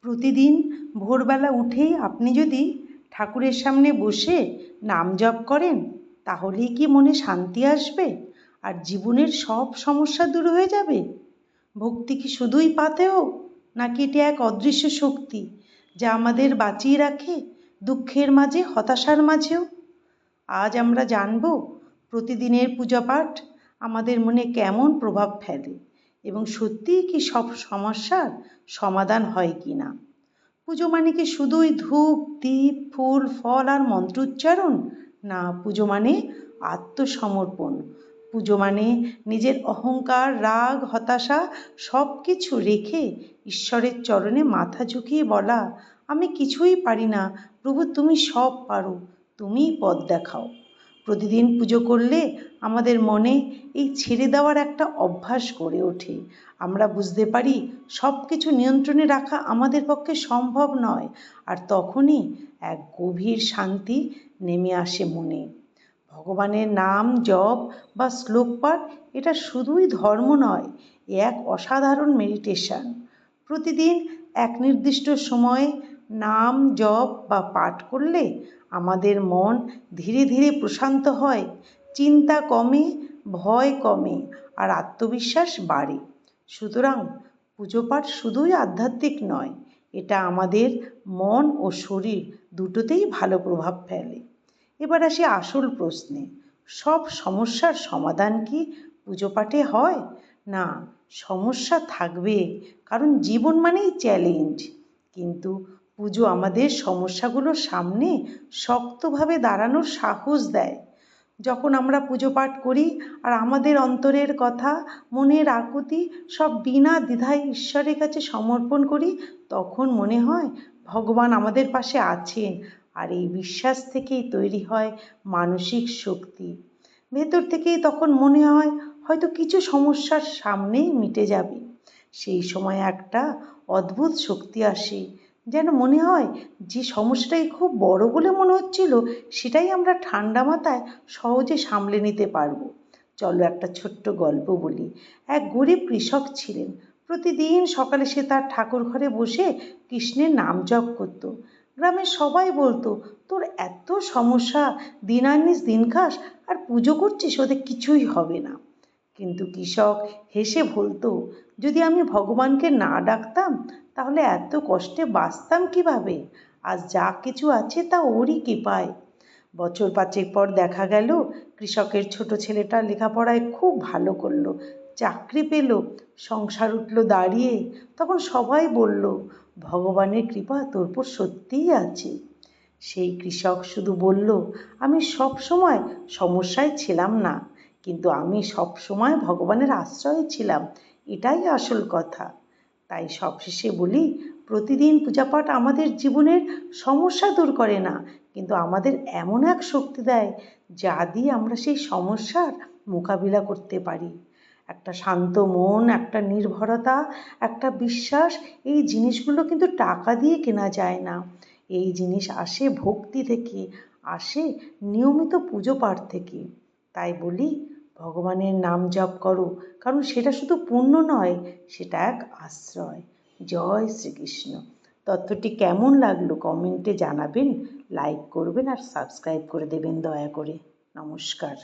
প্রতিদিন ভোরবেলা উঠেই আপনি যদি ঠাকুরের সামনে বসে নাম জপ করেন, তাহলেই কি মনে শান্তি আসবে? আর জীবনের সব সমস্যা দূর হয়ে যাবে? ভক্তি কি শুধুই পাথেয় নাকি এটি এক অদৃশ্য শক্তি যা আমাদের বাঁচিয়ে রাখে দুঃখের মাঝে, হতাশার মাঝেও? আজ আমরা জানব, প্রতিদিনের পূজা পাঠ আমাদের মনে কেমন প্রভাব ফেলে। এবং সত্যিই কি সব সমস্যার সমাধান হয় কি না? পুজো মানে কি শুধুই ধূপ, দীপ, ফুল, ফল আর মন্ত্র উচ্চারণ না, পুজো মানে আত্মসমর্পণ। পুজো মানে নিজের অহংকার, রাগ, হতাশা সব কিছু রেখে ঈশ্বরের চরণে মাথা ঝুঁকিয়ে বলা, আমি কিছুই পারি না। প্রভু, তুমি সব পারো। তুমিই পথ দেখাও। প্রতিদিন পুজো করলে আমাদের মনে এই ছেড়ে দেওয়ার একটা অভ্যাস গড়ে ওঠে। আমরা বুঝতে পারি সব কিছু নিয়ন্ত্রণে রাখা আমাদের পক্ষে সম্ভব নয় আর তখনই এক গভীর শান্তি নেমে আসে মনে। ভগবানের নাম জপ বা শ্লোক পাঠ এটা শুধুই ধর্ম নয়, এ এক অসাধারণ মেডিটেশন প্রতিদিন এক নির্দিষ্ট সময়ে নাম জপ বা পাঠ করলে আমাদের মন ধীরে ধীরে প্রশান্ত হয়। চিন্তা কমে, ভয় কমে আর আত্মবিশ্বাস বাড়ে। সুতরাং পুজো পাঠ শুধুই আধ্যাত্মিক নয়, এটা আমাদের মন ও শরীর দুটোতেই ভালো প্রভাব ফেলে। এবার আসি আসল প্রশ্নে, সব সমস্যার সমাধান কি পুজো পাঠে হয়? না, সমস্যা থাকবে, কারণ জীবন মানেই চ্যালেঞ্জ কিন্তু পুজো আমাদের সমস্যাগুলোর সামনে শক্তভাবে দাঁড়ানোর সাহস দেয়। যখন আমরা পুজো পাঠ করি আর আমাদের অন্তরের কথা, মনের আকুতি সব বিনা দ্বিধায় ঈশ্বরের কাছে সমর্পণ করি, তখন মনে হয় ভগবান আমাদের পাশে আছেন আর এই বিশ্বাস থেকেই তৈরি হয় মানসিক শক্তি। ভেতর থেকেই তখন মনে হয় হয়তো কিছু সমস্যার সামনেই মিটে যাবে। সেই সময় একটা অদ্ভুত শক্তি আসে যেন মনে হয় যে সমস্যাটাই খুব বড় বলে মনে হচ্ছিল, সেটাই আমরা ঠান্ডা মাথায় সহজে সামলে নিতে পারব। চলো একটা ছোট্ট গল্প বলি। এক গরিব কৃষক ছিলেন। প্রতিদিন সকালে সে তার ঠাকুর ঘরে বসে কৃষ্ণের নাম জপ করতো। গ্রামের সবাই বলতো, তোর এত সমস্যা, দিন আনিস দিন খাস, আর পুজো করছিস ওদের কিছুই হবে না। কিন্তু কৃষক হেসে বলতো, যদি আমি ভগবানকে না ডাকতাম তাহলে এত কষ্টে বাঁচতাম কীভাবে? আজ যা কিছু আছে তা ওরই কৃপায়। বছর পাঁচেক পর দেখা গেল, কৃষকের ছোট ছেলেটা লেখাপড়ায় খুব ভালো করল, চাকরি পেল, সংসার উঠল দাঁড়িয়ে, তখন সবাই বলল, ভগবানের কৃপা তোর উপর সত্যিই আছে। সেই কৃষক শুধু বলল, আমি সব সময় সমস্যায় ছিলাম না, কিন্তু আমি সব সময় ভগবানের আশ্রয়ে ছিলাম, এটাই আসল কথা। তাই সবশেষে বলি, প্রতিদিন পূজাপাঠ আমাদের জীবনের সমস্যা দূর করে না, কিন্তু আমাদের এমন এক শক্তি দেয় যা দিয়ে আমরা সেই সমস্যার মোকাবিলা করতে পারি। একটা শান্ত মন, একটা নির্ভরতা, একটা বিশ্বাস, এই জিনিসগুলো কিন্তু টাকা দিয়ে কেনা যায় না। এই জিনিস আসে ভক্তি থেকে, আসে নিয়মিত পুজো পাঠ থেকে। তাই বলি ভগবানের নাম জপ করো। কারণ সেটা শুধু পূর্ণ নয়, সেটা এক আশ্রয়। জয় শ্রীকৃষ্ণ। তথ্যটি কেমন লাগল কমেন্টে জানাবেন, লাইক করবেন আর সাবস্ক্রাইব করে দেবেন দয়া করে। নমস্কার।